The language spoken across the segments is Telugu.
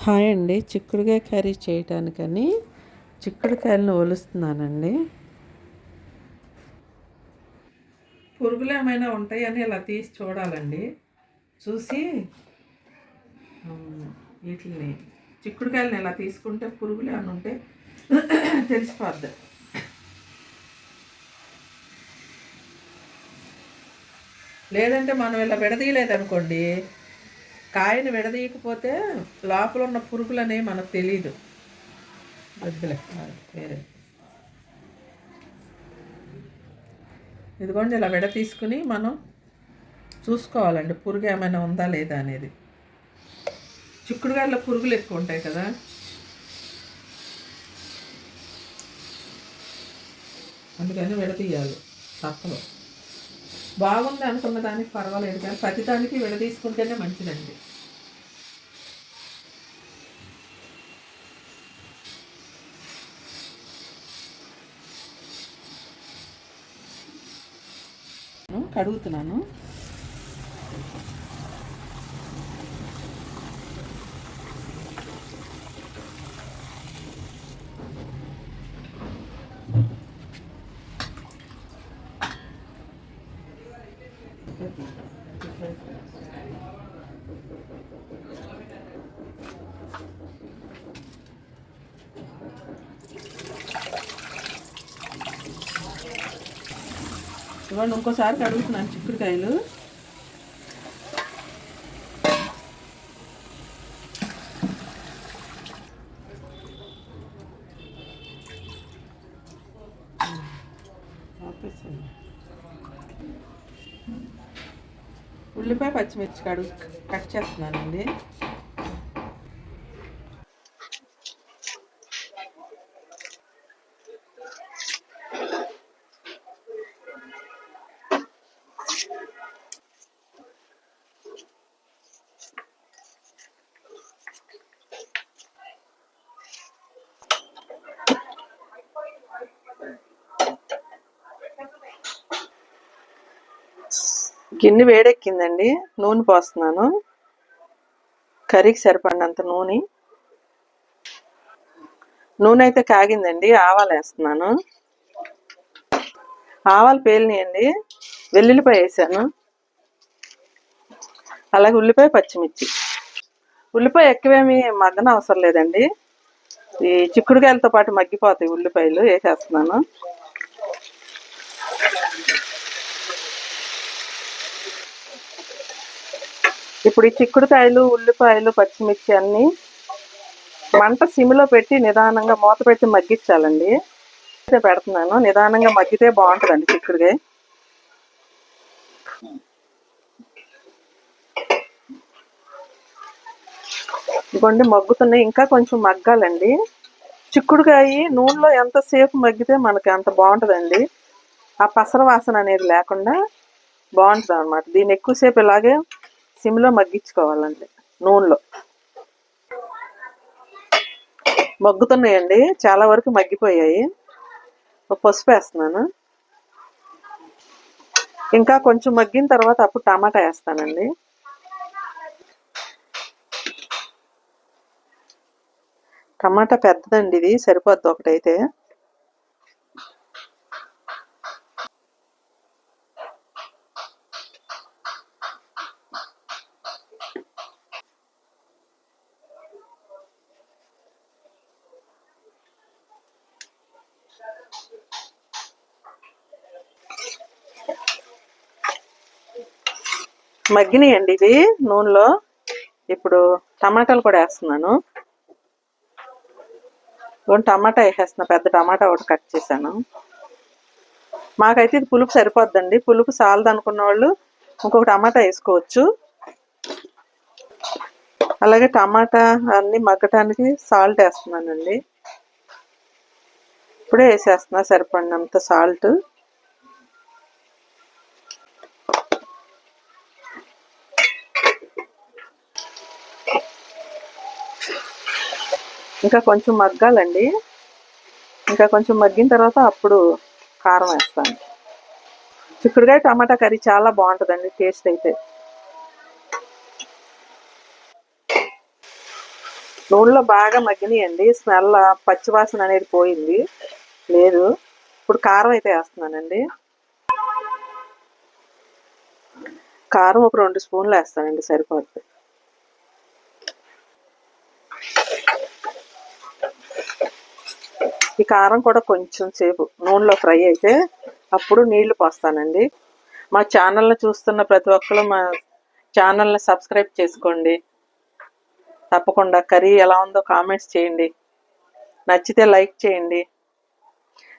హాయ్ అండి. చిక్కుడుకాయ కర్రీ చేయటానికని చిక్కుడుకాయలను ఒలుస్తున్నానండి. పురుగులు ఏమైనా ఉంటాయని ఇలా తీసి చూడాలండి. చూసి వీటిని చిక్కుడుకాయలను ఇలా తీసుకుంటే పురుగులు ఏమైనా ఉంటే తెలిసిపోద్ది. లేదంటే మనం ఇలా విడదీయలేదనుకోండి కాయను విడదీయకపోతే లోపల ఉన్న పురుగులు అనేవి మనకు తెలియదు వద్దులే. వేరే. ఇదిగోండి ఇలా విడ తీసుకుని మనం చూసుకోవాలండి పురుగు ఏమైనా ఉందా లేదా అనేది. చిక్కుడుగాయలో పురుగులు ఎక్కువ ఉంటాయి కదా. అందుకని విడతీయాలి తప్పదు. బాగుంది అనుకున్న దానికి పర్వాలేదు కానీ ప్రతిదానికి విడదీసుకుంటేనే మంచిదండి. కడుగుతున్నాను. ఇవ్వండి ఇంకోసారి కడుగుతున్నాను చిక్కుడుకాయలు. ఉల్లిపాయ పచ్చిమిర్చి కడు కట్ చేస్తున్నానండి. గిన్నె వేడెక్కిందండి నూనె పోస్తున్నాను. కర్రీకి సరిపడినంత నూనె. నూనె అయితే కాగిందండి ఆవాలు వేస్తున్నాను. ఆవాలు పేలినాయండి వెల్లుల్లిపాయ వేసాను. అలాగే ఉల్లిపాయ పచ్చిమిర్చి. ఉల్లిపాయ ఎక్కువేమి మగ్గన అవసరం లేదండి. ఈ చిక్కుడుకాయలతో పాటు మగ్గిపోతాయి ఉల్లిపాయలు వేసేస్తున్నాను. ఇప్పుడు ఈ చిక్కుడుకాయలు ఉల్లిపాయలు పచ్చిమిర్చి అన్నీ మంట సిమిలో పెట్టి నిదానంగా మూత పెట్టి మగ్గించాలండి. పెడుతున్నాను. నిదానంగా మగ్గితే బాగుంటుందండి చిక్కుడుకాయ. ఇవ్వండి మగ్గుతున్నాయి. ఇంకా కొంచెం మగ్గాలండి. చిక్కుడుకాయ నూనెలో ఎంతసేపు మగ్గితే మనకి అంత బాగుంటుందండి. ఆ పసర వాసన అనేది లేకుండా బాగుంటుంది అనమాట దీన్ని ఎక్కువసేపు ఇలాగే సిమ్లో మగ్గించుకోవాలండి నూనెలో. మగ్గుతున్నాయండి చాలా వరకు మగ్గిపోయాయి. పసుపు వేస్తున్నాను. ఇంకా కొంచెం మగ్గిన తర్వాత అప్పుడు టమాటా వేస్తానండి. టమాటా పెద్దదండి ఇది సరిపోద్ది ఒకటైతే. మగ్గినాయండి ఇవి నూనెలో. ఇప్పుడు టమాటాలు కూడా వేస్తున్నాను. టమాటా వేసేస్తున్నా పెద్ద టమాటా ఒకటి కట్ చేశాను. మాకైతే ఇది పులుపు సరిపోద్దండి. పులుపు సాలదు అనుకున్న వాళ్ళు ఇంకొక టమాటా వేసుకోవచ్చు. అలాగే టమాటా అన్నీ మగ్గటానికి సాల్ట్ వేస్తున్నానండి. ఇప్పుడే వేసేస్తున్నా సరిపడినంత సాల్ట్. ఇంకా కొంచెం మగ్గాలండి. ఇంకా కొంచెం మగ్గిన తర్వాత అప్పుడు కారం వేస్తాను. చిక్కుడుకాయ టమాటా కర్రీ చాలా బాగుంటుందండి టేస్ట్ అయితే. నూనెలో బాగా మగ్గినాయండి స్మెల్ పచ్చివాసన అనేది పోయింది. లేదు ఇప్పుడు కారం అయితే వేస్తున్నానండి. కారం ఒక రెండు స్పూన్లు వేస్తానండి సరిపోతుంది ఈ కారం కూడా కొంచెం సేపు నూనెలో ఫ్రై అయితే అప్పుడు నీళ్ళు పోస్తానండి. మా ఛానల్ని చూస్తున్న ప్రతి ఒక్కరు మా ఛానల్ని సబ్స్క్రైబ్ చేసుకోండి. తప్పకుండా కర్రీ ఎలా ఉందో కామెంట్స్ చేయండి. నచ్చితే లైక్ చేయండి.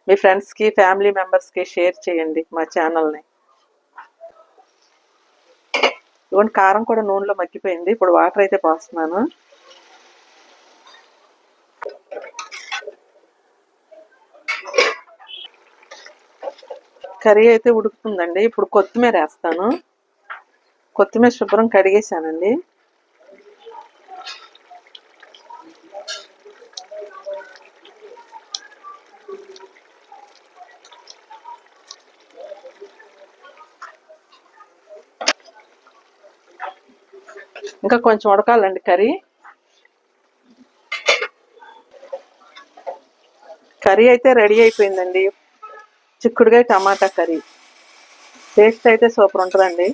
మీ ఫ్రెండ్స్కి ఫ్యామిలీ మెంబర్స్కి షేర్ చేయండి మా ఛానల్ని. ఇవ్వండి కారం కూడా నూనెలో మగ్గిపోయింది. ఇప్పుడు వాటర్ అయితే పోస్తున్నాను. కర్రీ అయితే ఉడుకుతుందండి. ఇప్పుడు కొత్తిమీర వేస్తాను. కొత్తిమీర శుభ్రం కడిగేసానండి ఇంకా కొంచెం ఉడకాలండి కర్రీ. కర్రీ అయితే రెడీ అయిపోయిందండి. చిక్కుడుగా టమాటా కర్రీ. టేస్ట్ అయితే సూపర్ ఉంటుందండి.